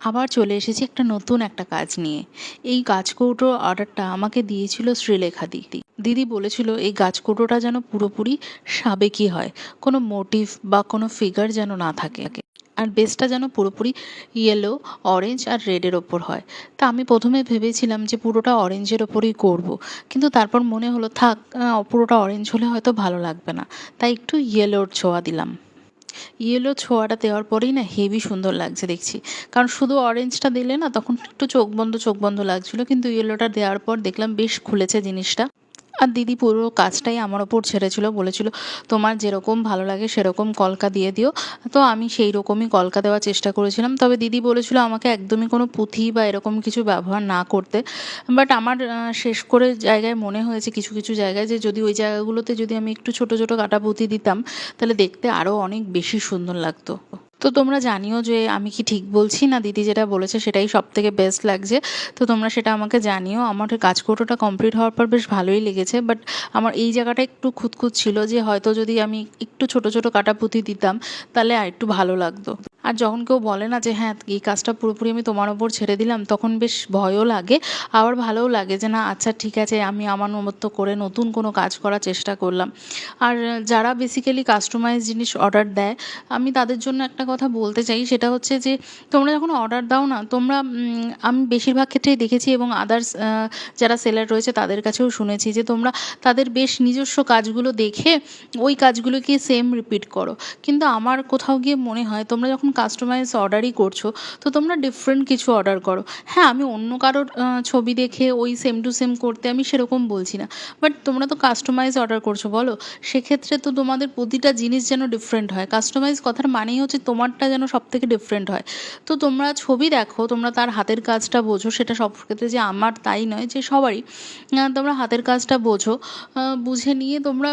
আবার চলে এসেছি একটা নতুন একটা কাজ নিয়ে। এই গাছকৌটো অর্ডারটা আমাকে দিয়েছিল শ্রীলেখা দিদি। দিদি বলেছিল, এই গাছকৌটোটা যেন পুরোপুরি সাবেকি হয়। কোনো মোটিভ বা কোনো ফিগার যেন না থাকে। আর বেসটা যেন পুরোপুরি ইয়েলো অরেঞ্জ আর রেডের ওপর হয়। তা আমি প্রথমে ভেবেছিলাম যে পুরোটা অরেঞ্জের ওপরেই করব। কিন্তু তারপর মনে হলো, থাক পুরোটা অরেঞ্জ হলে হয়তো ভালো লাগবে না। তাই একটু ইয়েলোর ছোঁয়া দিলাম। ইয়েলো ছোঁয়াটা দেওয়ার পরেই না হেভি সুন্দর লাগছে দেখছি। কারণ শুধু অরেঞ্জটা দিলে না তখন একটু চোখ বন্ধ চোখ বন্ধ লাগছিল। কিন্তু ইয়েলোটা দেওয়ার পর দেখলাম বেশ খুলেছে জিনিসটা। আর দিদি পুরো কাজটাই আমার ওপর ছেড়েছিল, বলেছিল, তোমার যেরকম ভালো লাগে সেরকম কলকা দিয়ে দিও। তো আমি সেই রকমই কলকা দেওয়ার চেষ্টা করেছিলাম। তবে দিদি বলেছিল আমাকে একদমই কোনো পুঁথি বা এরকম কিছু ব্যবহার না করতে। বাট আমার শেষ করে জায়গায় মনে হয়েছে কিছু কিছু জায়গায় যে যদি ওই জায়গাগুলোতে যদি আমি একটু ছোট ছোট কাটা পুঁথি দিতাম, তাহলে দেখতে আরও অনেক বেশি সুন্দর লাগতো। তো তোমরা জানিও যে আমি কি ঠিক বলছি না দিদি যেটা বলেছে সেটাই সব থেকে বেস্ট লাগছে। তো তোমরা সেটা আমাকে জানিও। আমার কাজ কোটোটা কমপ্লিট হওয়ার পর বেশ ভালোই লেগেছে বাট আমার এই জায়গাটা একটু খুঁতখুত ছিল যে হয়তো যদি আমি একটু ছোট ছোট কাটা পুঁতি দিতাম, তাহলে আর একটু ভালো লাগতো। আর যখন কেউ বলে না যে হ্যাঁ এই কাজটা পুরোপুরি আমি তোমার ওপর ছেড়ে দিলাম, তখন বেশ ভয়ও লাগে। আবার ভালোও লাগে যে, না আচ্ছা ঠিক আছে, আমি আমার মতো করে নতুন কোনো কাজ করার চেষ্টা করলাম। আর যারা বেসিক্যালি কাস্টমাইজ জিনিস অর্ডার দেয়, আমি তাদের জন্য একটা কথা বলতে চাই, সেটা হচ্ছে যে, তোমরা যখন অর্ডার দাও না, তোমরা আমি বেশিরভাগ ক্ষেত্রেই দেখেছি এবং আদার্স যারা সেলার রয়েছে, তাদের কাছেও শুনেছি যে, তোমরা তাদের বেশ নিজস্ব কাজগুলো দেখে ওই কাজগুলোকে সেম রিপিট করো। কিন্তু আমার কোথাও গিয়ে মনে হয়, তোমরা যখন কাস্টমাইজ অর্ডারই করছ, তো তোমরা ডিফারেন্ট কিছু অর্ডার করো। হ্যাঁ আমি অন্য কারোর ছবি দেখে ওই সেম টু সেম করতে আমি সেরকম বলছি না। বাট তোমরা তো কাস্টমাইজ অর্ডার করছ, বলো? সেক্ষেত্রে তো তোমাদের প্রতিটা জিনিস যেন ডিফারেন্ট হয়। কাস্টমাইজ কথার মানেই হচ্ছে তোমারটা যেন সব থেকে ডিফারেন্ট হয়। তো তোমরা ছবি দেখো, তোমরা তার হাতের কাজটা বোঝো, সেটা সব ক্ষেত্রে যে আমার তাই নয়, যে সবারই তোমরা হাতের কাজটা বোঝো। বুঝে নিয়ে তোমরা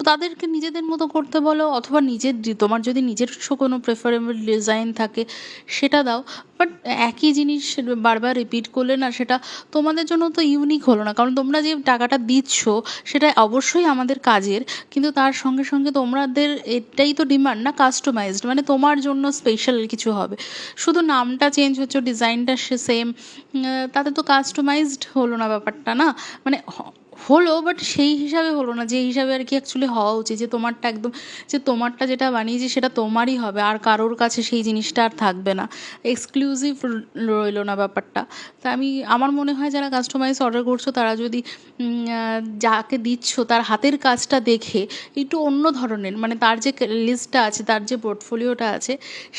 নি- তাদেরকে নিজেদের মতো করতে বলো অথবা নিজের তোমার যদি নিজস্ব কোনো প্রেফারেবল ডিজাইন থাকে, সেটা দাও। বাট একই জিনিস বারবার রিপিট করলে না, সেটা তোমাদের জন্য তো ইউনিক হলো না। কারণ তোমরা যে টাকাটা দিচ্ছ, সেটা অবশ্যই আমাদের কাজের, কিন্তু তার সঙ্গে সঙ্গে তোমাদের এটাই তো ডিমান্ড না কাস্টমাইজড মানে তোমার জন্য স্পেশাল কিছু হবে। শুধু নামটা চেঞ্জ হচ্ছে ডিজাইনটা সে সেম তাতে তো কাস্টমাইজড হলো না ব্যাপারটা, না? মানে হলো বাট সেই হিসাবে হলো না। যে হিসাবে আর কি অ্যাকচুয়ালি হওয়া উচিত, যে তোমারটা একদম, যে তোমারটা যেটা বানিয়েছি সেটা তোমারই হবে, আর কারোর কাছে সেই জিনিসটা আর থাকবে না। এক্সক্লুসিভ রইল না ব্যাপারটা। তা আমি, আমার মনে হয় যারা কাস্টমাইজ অর্ডার করছ, তারা যদি যাকে দিচ্ছ, তার হাতের কাজটা দেখে একটু অন্য ধরনের মানে তার যে লিস্টটা আছে, তার যে পোর্টফোলিওটা আছে,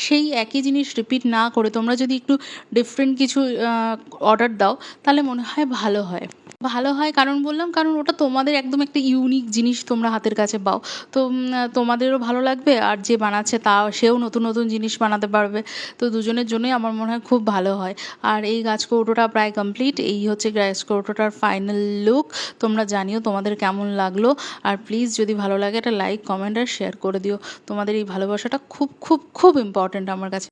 সেই একই জিনিস রিপিট না করে তোমরা যদি একটু ডিফারেন্ট কিছু অর্ডার দাও, তাহলে মনে হয় ভালো হয়। ভালো হয় কারণ বললাম কারণ ওটা তোমাদের একদম একটা ইউনিক জিনিস তোমরা হাতের কাছে পাও। তো তোমাদেরও ভালো লাগবে, আর যে বানাচ্ছে তা, সেও নতুন নতুন জিনিস বানাতে পারবে। তো দুজনের জন্যই আমার মনে হয় খুব ভালো হয়। আর এই গাছ কৌটোটা প্রায় কমপ্লিট এই হচ্ছে গাছ কৌটোটার ফাইনাল লুক তোমরা জানিও তোমাদের কেমন লাগল, আর প্লিজ যদি ভালো লাগে একটা লাইক কমেন্ট আর শেয়ার করে দিও। তোমাদের এই ভালোবাসাটা খুব খুব খুব ইম্পর্ট্যান্ট আমার কাছে।